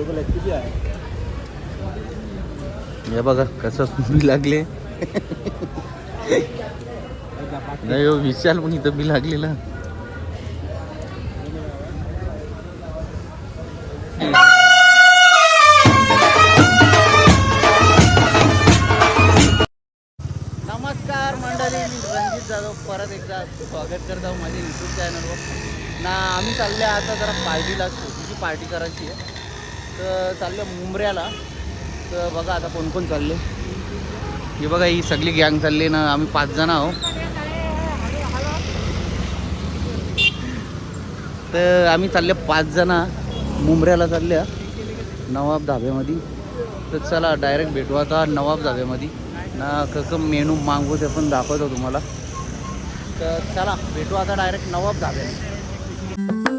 आहे हे? बघा कसं बी लागले. नाही हो विशाल पण इथं बी लागलेला. नमस्कार मंडळी मी रणजित जाधव. परत एकदा स्वागत करत आहोत माझ्या यूट्यूब चॅनलवर ना आम्ही चालले आता जरा पार्टीला छोटीशी पार्टी करायची आहे. तर चाललं मुंबऱ्याला तर बघा आता कोण कोण चालले. हे बघा ही सगळी गँग चालली ना आम्ही पाच जण आहोत. तर आम्ही चालले पाच जण मुंबऱ्याला चालल्या नवाब धाब्यामध्ये. तर चला डायरेक्ट भेटू आता नवाब धाब्यामध्ये. ना कसं मेनू मागवू ते पण दाखवतो तुम्हाला. तर चला भेटू आता डायरेक्ट नवाब धाब्याने.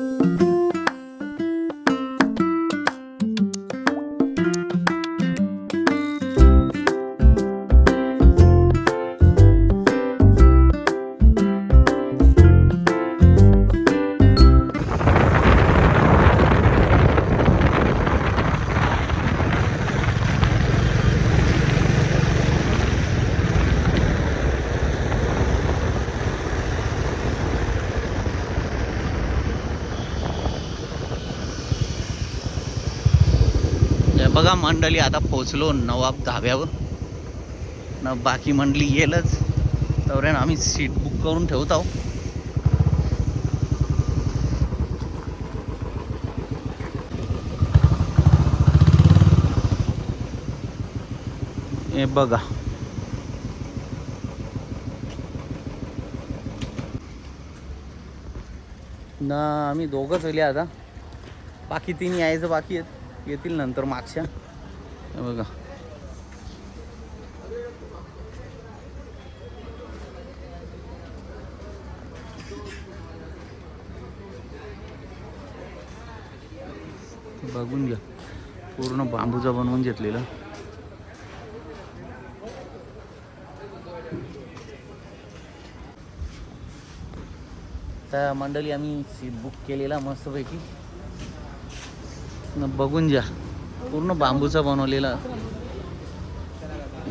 बघा मंडळी आता पोचलो नवाब धाब्यावर. न बाकी मंडळी येईलच तर आम्ही सीट बुक करून ठेवत आहोत. हे बघा. ना आम्ही दोघंच आले आता. बाकी तीन यायचं बाकी आहेत. येतील नंतर मागच्या. बघा. बघून घ्या. पूर्ण बांबूचा बनवून घेतलेला. त्या मंडळी आम्ही सीट बुक केलेला मस्तपैकी. बघून जा पूर्ण बांबूचा बनवलेला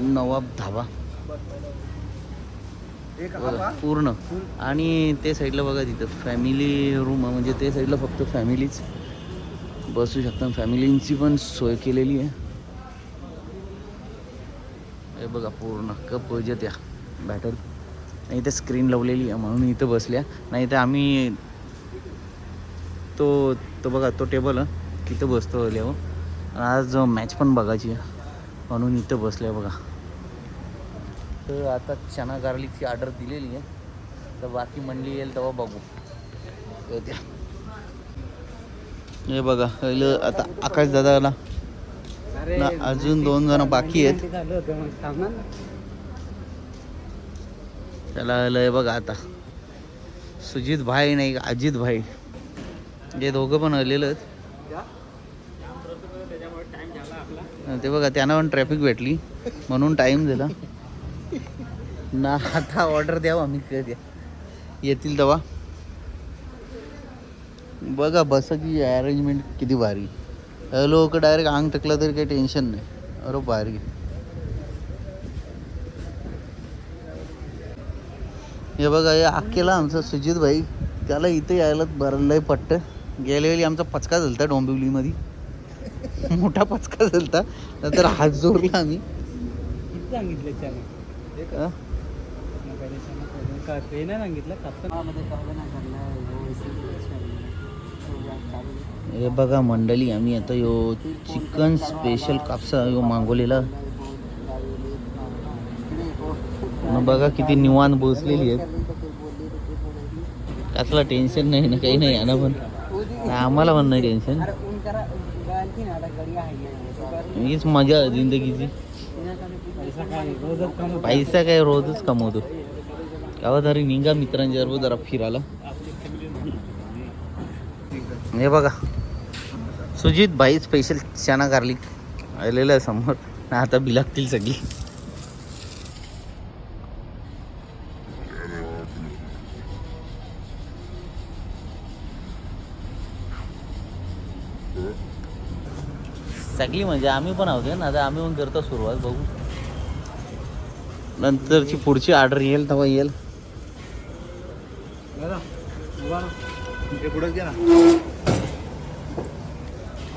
नवाब धाबा. बघा, पूर्ण. आणि ते साईडला बघा तिथं फॅमिली रूम म्हणजे ते साईडला फक्त फॅमिलीच बसू शकता फॅमिलींची पण सोय केलेली आहे. हे बघा पूर्ण. कप बजेट या बॅटल नाही इथे स्क्रीन लावलेली आहे म्हणून इथं बसल्या. नाही तर आम्ही तो तो बघा तो टेबल तिथं बसतो आल्यावर आज मॅच पण बघायची म्हणून इथं बसल्या बघा. तर आता चना गार्लिकची ऑर्डर दिलेली आहे. तर बाकी मंडळी येईल तेव्हा बघू. त्या हे बघा पहिलं आता आकाश दादाला. अजून दोन जण बाकी आहेत. त्याला लय बघा आता. सुजित भाई नाही अजित भाई. हे दोघं पण आलेलं आहेत. ते बघा त्यांना पण ट्रॅफिक भेटली. म्हणून टाईम दिला. ना आता ऑर्डर द्यावा आम्ही द्या येतील तेव्हा. बघा बसाची अरेंजमेंट किती भारी. लोक डायरेक्ट अंग टाकलं तरी काही टेन्शन नाही. अरे भारी. हे बघा हे अख्खेला आमचा सुजित भाई त्याला इथे यायला बरं लय पट्ट. गेल्या वेळी आमचा पचका झालता डोंबिवलीमध्ये. मोठा पचका झालता. नंतर हात जोडला आम्ही. सांगितलं नाही हे बघा मंडळी आम्ही आता यो चिकन स्पेशल कापसा यो मागवलेला. न बघा किती निवांत बसलेली आहेत. कसला टेन्शन नाही ना काही नाही ना पण. आम्हाला पण नाही टेन्शन हीच मजा जिंदगीची. पैसा काय रोजच काय कमवतो. केव्हा तरी निघा मित्रांच्या बरोबर जरा फिरायला. हे बघा. सुजित भाई स्पेशल चना गार्लिक आलेलं आहे समोर. आता बिलागतील सगळी. सगळी म्हणजे आम्ही पण आहोत ना आता आम्ही पण करतो सुरुवात बघू. नंतरची पुढची ऑर्डर येईल तेव्हा येईल.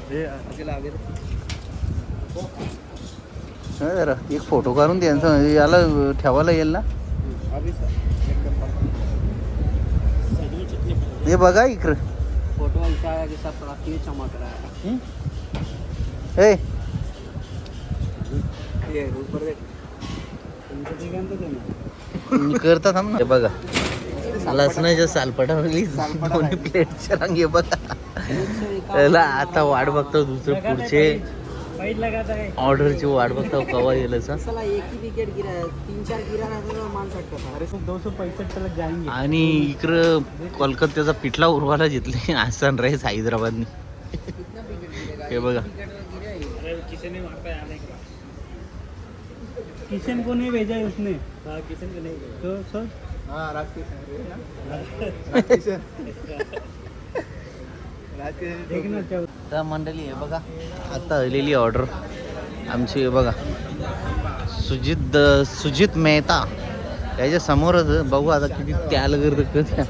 हे हे हा जरा एक फोटो काढून द्यायचा म्हणजे याला ठेवायला येईल ना? हे बघा इकडं. फोटो मी करता थांब ना. हे बघा. लसणाच्या सालपटावरली दोन्ही प्लेटच्या रांग हे बघा आता वाट बघतो दुसरे पुढचे ऑर्डरची वाट बघतो कवा येईल आणि इकडं कोलकात्याचा पिठला उरवायला घेतले आज सनराईज हैदराबादनी हे बघा. विकेट तो गिरा ही किशन ने वहाँ पे आने का किशन को नहीं भेजा है उसने? हाँ किशन को नहीं भेजा। तो सर? हाँ देखना चाहो। तर मंडळी हे बघा आता आलेली ऑर्डर आमची हे बघा सुजित सुजित मेहता. त्याच्या समोरच बघू आता किती त्या लगेर त्या.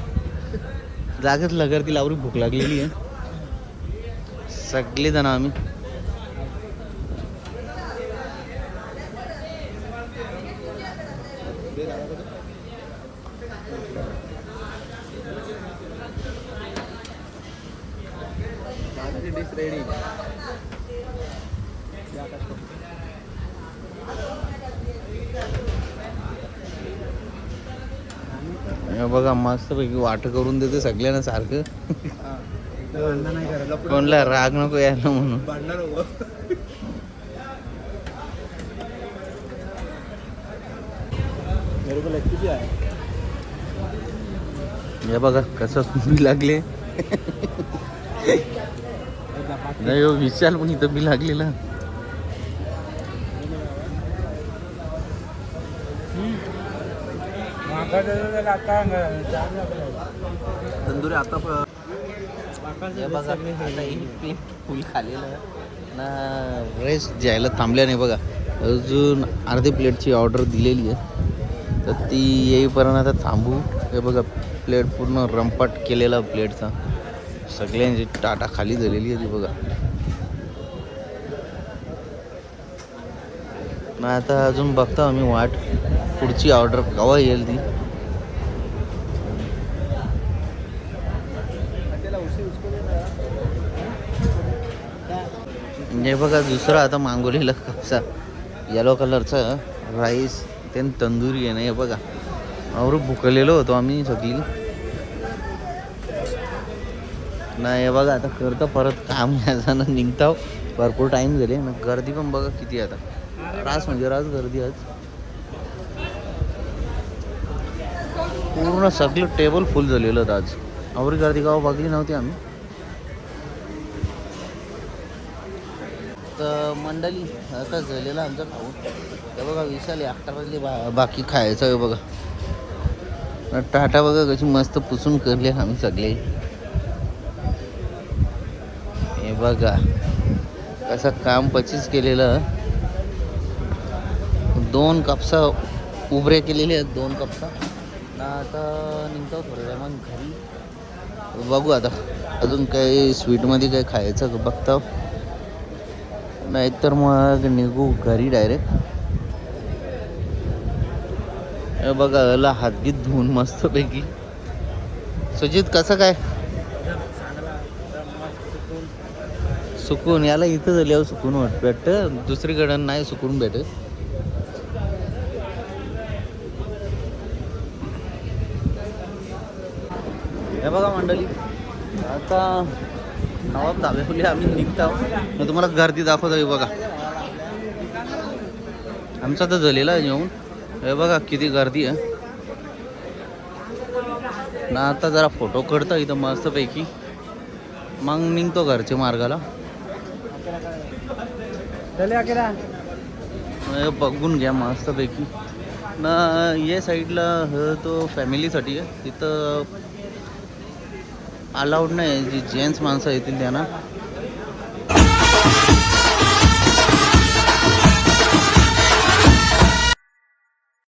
जागेच लगेर ती लावरी भूक लागलेली आहे. सगळे जण आम्ही. डिश रेडी बघा मस्तपैकी वाट करून देते सगळ्यांना सारखं. कोणला राग नको यायला म्हणून भांडणार नको मेरे को लगती भी आहे हे? बघा कसं बी लागले. नाही हो, विशाल पण इथं बी लागलेला. तंदुरी आता बघा फुल खालेलं ना रेस जायला थांबल्या नाही बघा अजून अर्धी प्लेटची ऑर्डर दिलेली आहे. तर ती येईपर्यंत आता थांबू. हे बघा प्लेट पूर्ण रंपाट केलेला प्लेटचा सगळ्यांची टाटा खाली झालेली आहे ती बघा. नाही आता अजून बघतो आम्ही वाट. पुढची ऑर्डर केव्हा येईल ती? म्हणजे बघा दुसरा आता मांगोलीला कसा येलो कलरचा राईस ते तंदुरी आहे ना हे बघा. और भुकलेलो होतो आम्ही सगळी. नाही बघा आता करतं परत काम यायचं ना निघताव भरपूर टाईम झाले. ना गर्दी पण बघा किती आता. रास म्हणजे रास गर्दी आज. पूर्ण सगळं टेबल फुल झालेलं होतं आज. आवरी गर्दी गाव बघली नव्हती आम्ही. तर मंडळी आता झालेलं आमचं खाऊन. ते बघा विशाल अकरा वाजले बा बाकी खायचं आहे बघा. टाटा बघा कशी मस्त पुसून करले आम्ही सगळे. हे बघा कसं काम पचीस केलेलं. दोन कापसा उभरे केलेले आहेत दोन कपसा. ना आता निघतो थोड्या मग घरी. बघू आता अजून काही स्वीटमध्ये काही खायचं बघता बघतो. नाहीतर मग निघू घरी डायरेक्ट हे बघा याला हातगीत धुवून मस्तपैकी. सुजित कसं काय? सुकून. याला इथं झाल्यावर सुकून वाट. भेटतं? दुसरीकडं नाही सुकून भेटत. हे बघा मंडळी आता नवाब धाब्यावली आम्ही निघतो. मग तुम्हाला गर्दी दाखवतो हे बघा. आमचा तर झालेला आहे जेवण. हे बघा किती गर्दी आहे. ना आता जरा फोटो काढतो इथं मस्तपैकी. मग निघतो घरच्या मार्गाला. बघून घ्या मस्तपैकी. ना या साईडला ह तो फॅमिलीसाठी आहे. तिथं अलाउड नाही जी जेंट्स माणसं येतील त्यांना.